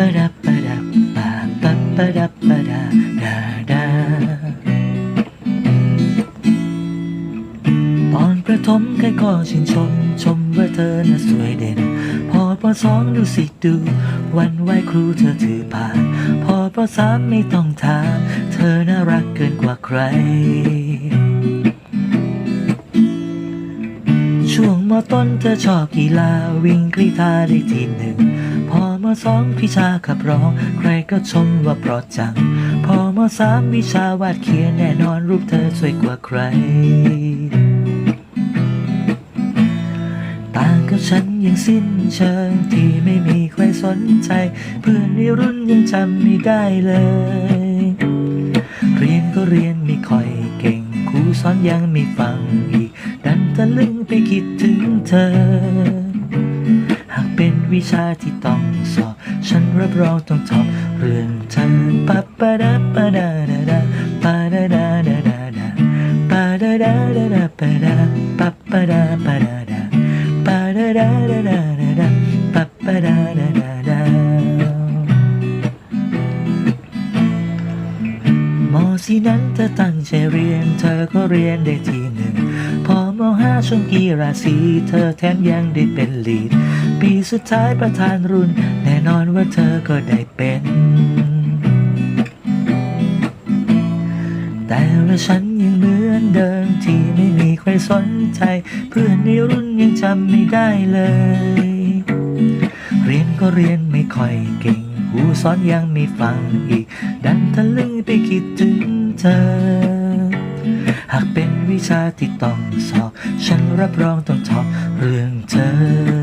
ปะดะปะดะปะปะปะดะปะดะดาดาตอนประถมใครก็ชื่นชม ชมว่าเธอน่ะสวยเด่น พอปสองดูสิดู วันไหวครูเธอถือผ่าน พอปสามไม่ต้องถาม เธอน่ารักเกินกว่าใครช่วงมต้นเธอชอบกีฬาวิ่งกรีธาได้ทีหนึ่ง มสองวิชาขับร้อง ใครก็ชมว่าเพราะจัง พอมสามวิชาวาดเขียนแน่นอนรูปเธอสวยกว่าใคร ต่างกับฉันยังสิ้นเชิงที่ไม่มีใครสนใจ เพื่อนในรุ่นยังจำไม่ได้เลย เรียนก็เรียนไม่ค่อยเก่งครูสอนยังไม่ฟังอีกดันตะลึงไปคิดถึงเธอ วิชาที่ต้องสอบ ฉันรับรองต้องทอบเรื่องเธอปะปะดะปะดาดาดาปะดาดาดาดาดาปะดาดาดาดาปะดาปะปะดาปะดาดาปะดาดาดาดาดาดาปะปะดาดาดาดามอสีนั้นเธอตั้งใจเรียน เธอก็เรียนได้ทีหนึ่ง พอมห้าช่วงกีฬาสีเธอแถมยังได้เป็นลีด สุดท้ายประธานรุ่น แน่นอนว่าเธอก็ได้เป็น แต่ว่าฉันยังเหมือนเดิมที่ไม่มีใครสนใจ เพื่อนในรุ่นยังจำไม่ได้เลย เรียนก็เรียนไม่ค่อยเก่งครูสอนยังไม่ฟังอีก ดันทะลึ่งไปคิดถึงเธอ หากเป็นวิชาที่ต้องสอบ ฉันรับรองต้องทอบเรื่องเธอ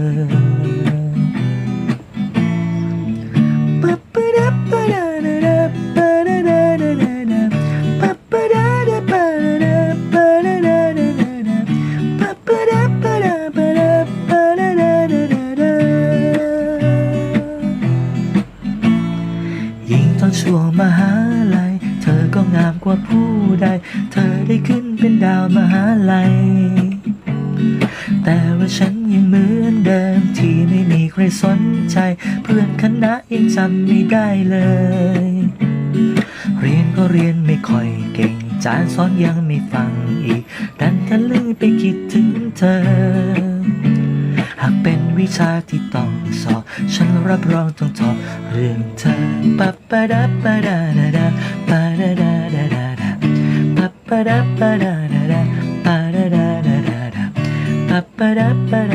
ตอนช่วงมหาลัย เธอก็งามกว่าผู้ใด เธอได้ขึ้นเป็นดาวมหาลัย แต่ว่าฉันยังเหมือนเดิมที่ไม่มีใครสนใจ เพื่อนคณะยังจำไม่ได้เลย เรียนก็เรียนไม่ค่อยเก่ง จานสอนยังไม่ฟังอีก ดันทะลึ่งไปคิดถึงเธอ วิชาที่ต้องสอบ ฉันรับรองต้องตอบเรื่องเธอปะปะดาปะดาดาดาปะดาดาดาดาดาปะปะดาปะดาดาดาปะดาดาดาดาปะปะดะปะดาปะดา